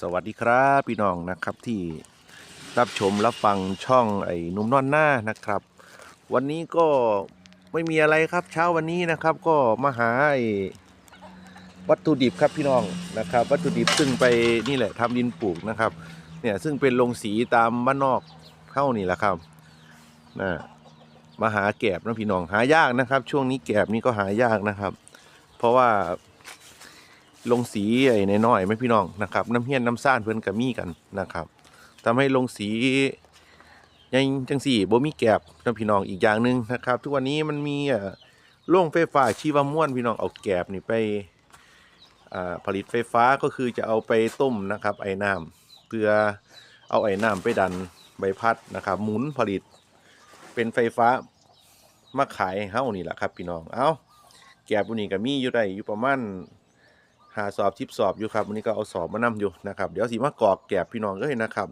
สวัสดีครับพี่น้องนะครับที่รับชมรับฟังช่องไอ้นุ่มนอนหน้านะครับ วันนี้ก็ไม่มีอะไรครับ เช้าวันนี้นะครับก็มาหาไอ้วัตถุดิบครับพี่น้องนะครับ วัตถุดิบซึ่งไปนี่แหละทำดินปลูกนะครับเนี่ยซึ่งเป็นลงสีตามบ้านนอกเข้านี่แหละครับนะมาหาแกบนะพี่น้องหายากนะครับ ช่วงนี้แกบนี่ก็หายากนะครับ เพราะว่า ลงสีไอ้น้อยๆไหม่พี่น้องนะครับน้ำเฮียนน้ำซ่านเพิ่อนก็มีกันนะครับทำให้ลงสียังจังสี่บ่มีแกบนะพี่น้องอีกอย่างหนึ่งนะครับ ทุกวันนี้มันมีเอ่อโรงไฟฟ้าชีวม่วนพี่น้องเอาแกบนี่ไปผลิตไฟฟ้าก็คือจะเอาไปต้มนะครับ ไอ้น้ำเพื่อเอาไอ้น้ำไปดันใบพัดนะครับ หมุนผลิตเป็นไฟฟ้ามาขายให้านี่แหละครับ พี่น้องเอาแกบตัวนี้ก็มีอยู่ได้อยู่ประมาณ หาสอบทิปสอบอยู่ครับวันนี้ก็เอาสอบมานำอยู่นะครับ เดี๋ยวสีมากรอกแกบพี่น้องเห็นนะครับ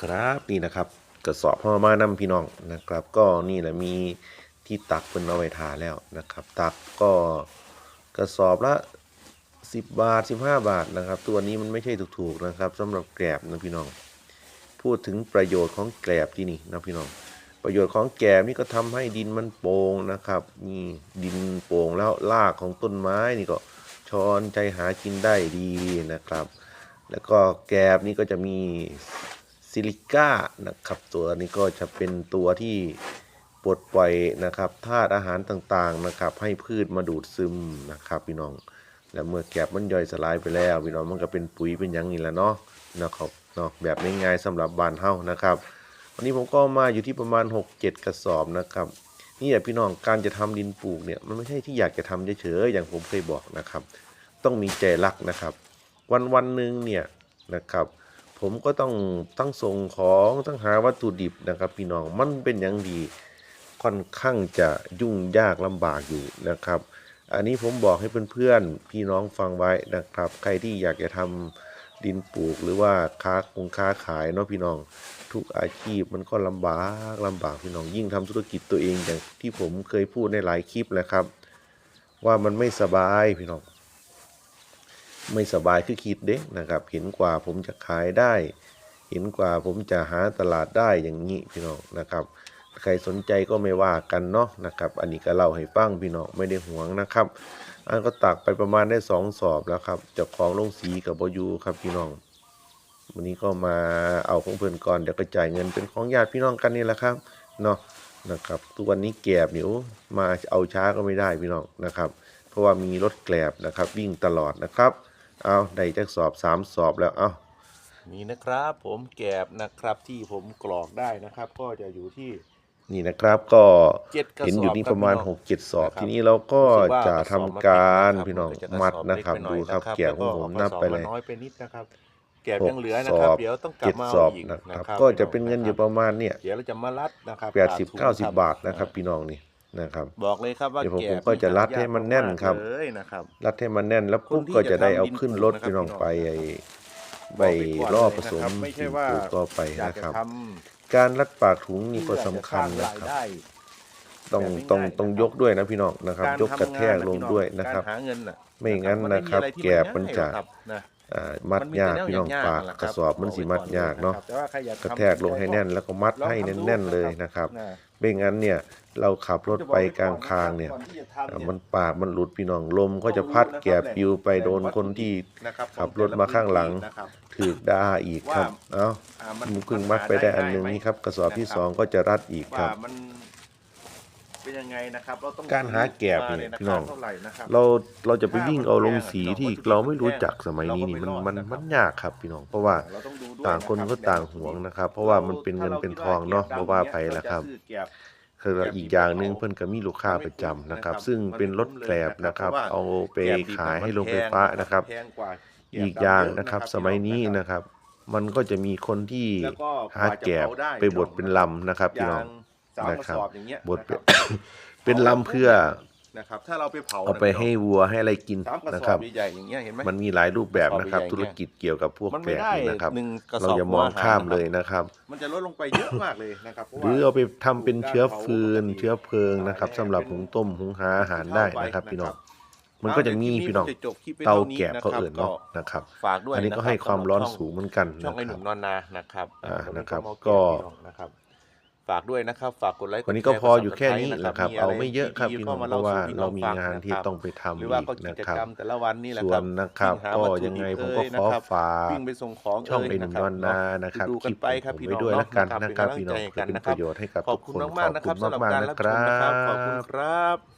ครับนี่นะครับกระสอบพ่อมานำพี่น้องนะครับ ก็นี่แหละมีที่ตักเป็นเอาไว้ทาแล้วนะครับ ตักก็กระสอบละ10 บาท 15 บาทนะครับ ตัวนี้มันไม่ใช่ถูกๆนะครับสำหรับแกลบนะพี่น้อง พูดถึงประโยชน์ของแกลบที่นี่นะพี่น้อง ประโยชน์ของแกบนี่ก็ทำให้ดินมันโป่งนะครับนี่ดินโป่งแล้วรากของต้นไม้นี่ก็ช้อนใจหากินได้ดีนะครับ แล้วก็แกบนี่ก็จะมีซิลิก้านะครับตัวนี้ก็จะเป็นตัวที่ปลดปล่อยนะครับธาตุอาหารต่างๆนะครับ ให้พืชมาดูดซึมนะครับ พี่น้อง แล้วเมื่อแกบมันย่อยสลายไปแล้วพี่น้องมันก็เป็นปุ๋ยเป็นหยังนี่แหละเนาะนะครับเนาะแบบง่ายๆสำหรับบ้านเฮานะครับ วันนี้ผมก็มาอยู่ที่ประมาณ 6-7 กระสอบนะครับนี่แหละพี่น้องการจะทำดินปลูกเนี่ยมันไม่ใช่ที่อยากจะทำเฉยๆอย่างผมเคยบอกนะครับ ต้องมีใจรักนะครับ วันวันๆหนึ่งเนี่ยนะครับ ผมก็ต้องตั้งส่งของต้องหาวัตถุดิบนะครับ พี่น้องมันเป็นอย่างดีค่อนข้างจะยุ่งยากลำบากอยู่นะครับ อันนี้ผมบอกให้เพื่อนๆพี่น้องฟังไว้นะครับ ใครที่อยากจะทำดินปลูกหรือว่าค้าคงค้าขายเนาะพี่น้อง ทุกอาชีพมันก็ลำบากลำบากพี่น้องยิ่งทำธุรกิจตัวเองอย่างที่ผมเคยพูดในหลายคลิปแล้วครับ ว่ามันไม่สบายพี่น้องไม่สบายคือคิดเด้นะครับ เห็นกว่าผมจะขายได้ เห็นกว่าผมจะหาตลาดได้อย่างนี้พี่น้องนะครับ ใครสนใจก็ไม่ว่ากันเนาะนะครับ อันนี้ก็เล่าให้ฟังพี่น้องไม่ได้หวงนะครับอันก็ตักไปประมาณได้สองสอบแล้วครับจ้าของลงสีกับบอยูครับพี่น้อง วันนี้ก็มาเอาของเพื่อนก่อนเดี๋ยวก็จ่ายเงินเป็นของญาติพี่น้องกันนี่แหละครับเนาะนะครับ ทุกวันนี้แกบเนี่ยโอ้มาเอาช้าก็ไม่ได้พี่น้องนะครับ เพราะว่ามีรถแกลบนะครับ วิ่งตลอดนะครับเอาได้จักสอบสามสอบแล้วเอานี่นะครับผมแกบนะครับที่ผมกรอกได้นะครับ ก็จะอยู่ที่นี่นะครับก็เจ็ดกระสอบเห็นอยู่นี่ประมาณครับพี่น้องหกเจ็ดสอบนะครับทีนี้เราก็รู้สึว่าจะทำกระสอบมันการเป็นพี่น้องะครับมัดกนะครับเล็กไปหดูอยครับแกะของผมนับไปเลย กระสอบมันน้อยไปนิดนะครับแกบหกยังเหลือนะครับสอบเดี๋ยวต้องกลัเจ็บดมาสอเอาบอีกนะนะครับ ก็จะเป็นเงินอยู่ประมาณเนี่ยเดี๋ยวเราจะมารัดนะครับแปดสิบถุงเก้าสิบบาทนะครับอ่พี่น้องนี่นะครับ บอกเลยครับว่าเดี๋ยวผมแกบผมก็จะรัดให้มันแน่นครับเลยนะครับรัดให้มันแน่นแล้วปุ๊บคนที่ก็จะได้จะทำเอาดินขึ้นปลูกรถนะครับพี่น้องพี่น้องไปไอ้ใบบอกไปก่อนล่อเลยผสมนะครับไม่ใช่ว่าปลูกก็ไปอยากนะคจะรับทการรัดปากถุงำนี่ก็สำคัญเพื่อนะจครับสางายได้ต้องแบบต้องง่ายๆต้องนะครับยกด้วยนะพี่น้องนะครับการยกกระแทกทำงานลงพี่น้อด้วยนะครับการหาเงินน่ะไม่งั้นมันะครับไอะไรที่แกบมันจะง่ายๆหร อกครับนะอ่ามัดมันมียากแต่พี่น้องแนวยปากๆแหละคกระสอบมันสิมัดยากเนาะแต่ว่าใครอยากกระทำแทกลงให้แน่นแล้วก็มัดลองให้ทำดูแน่นๆเลยครับนะครับนะไม่งั้นเนี่ยเราขับรถไปกลางทางเนี่ยก่อที่จะทำอ่าเยมันปากมันหลุดพี่น้องลมก็จะพัดแกบปลิวไปโดนคนที่นะครับขับรถมาข้างหลังนะครับถือกด่าอีกครับ เอ้าอ่ามึงเพิ่งมัดไปได้อันหนึงนี่ครับ กระสอบที่สองก็จะรัดอีกคว่ารับมัน เป็นยังไงนะครับเราต้องการหาแกบเนี่ยมาพี่น้อง เท่าไหร่นะครับเราเราจะไปวิ่งเอาลงสีที่เราไม่รู้จักสมัยนี้นี่มันมันมันยากครับพี่น้อง เพราะว่าเรต้องดูด้วยต่างคนก็ต่างห่วงนะครับ เพราะว่ามันเป็นเงินเป็นทองเนาะเพราะว่าไปแล้วครับคืออีกอย่างหนึ่งเพิ่นก็มีลูกค้าประจำนะครับ ซึ่งเป็นรถแกลบนะครับ เอาไปขายให้โรงไฟฟ้านะครับ แพงกว่าอีกอย่างนะครับ สมัยนี้นะครับ มันก็จะมีคนที่แล้วก็หาแกบไปบดเป็นลำนะครับพี่น้อง สามกนะระครัสบอบอย่างเงี้ยบดเป็นนะครับเป็นลำเพื่อนะครับถ้าเราไปเผาเอาไปให้วัวให้อะไรกินสามกระนะสคอรับบใหญ่ๆอย่างเงี้ยเห็นไหมมันมีหลายรูปแบบนะครับกระสอบใหญ่ๆธุรกิจเกี่ยวกับพวกมันแกไม่บได้นี่นะครับหนึ่งกระสเราอบอย่ามองข้ามเลยนะนะครับ มันจะลดลงไปเยอะมากเลยนะครับเพราะหว่ารือเอาไปทำเป็นเชื้อฟืน เชื้อเพลิงนะครับสำหรับหุงต้มหุงหาอาหารได้นะครับ พี่น้องมันก็จะมีเอาเดี๋ยวพี่น้องคลิปจะจบคลิปไว้เตาท่นี้แกะเขาเอิ่นเนาะก็นะครับฝากด้วยอันนี้ก็ะให้รับความร้อนสำหบสูงเหมือนกันช่องนะไอ้คหรันุ่บมนอนนานะครับอ่าวันะครับมาก็ ฝากด้วยนะครับ ฝากกดไลค์วันนี้ก็ดแชร์พออยู่แค่นี้กดแหละครับซับสเอาไครต์ไม่เยอะครับดีๆพี่น้องข้เพราะว่าสู่พี่เรามีฟังานที่ะครับต้องไปทำหรือว่าอีก็กกินะจครับกรรมแต่ละวันนี่แหละส่ควรับนนะครับวิ่หาก็วัตถุยังไงดิบผมก็เยขนะอครับฝากวิ่งไปส่งของช่องเยไอ้หนุ่มะคนรับอนนานะครับดูคกัลินปไปของครับผมพี่ไปน้องด้วยเนาะแล้วกันนะครับนะครับเป็นพี่น้องกำลังใจเพื่อเป็นกันนะครับประโยชน์ให้กับขอทุบกคุคณนขมาอกบๆนะคคุรับณสำหรับมากการๆนะรับคชมรันะครับขอบคุณบครับขอบคุณครับ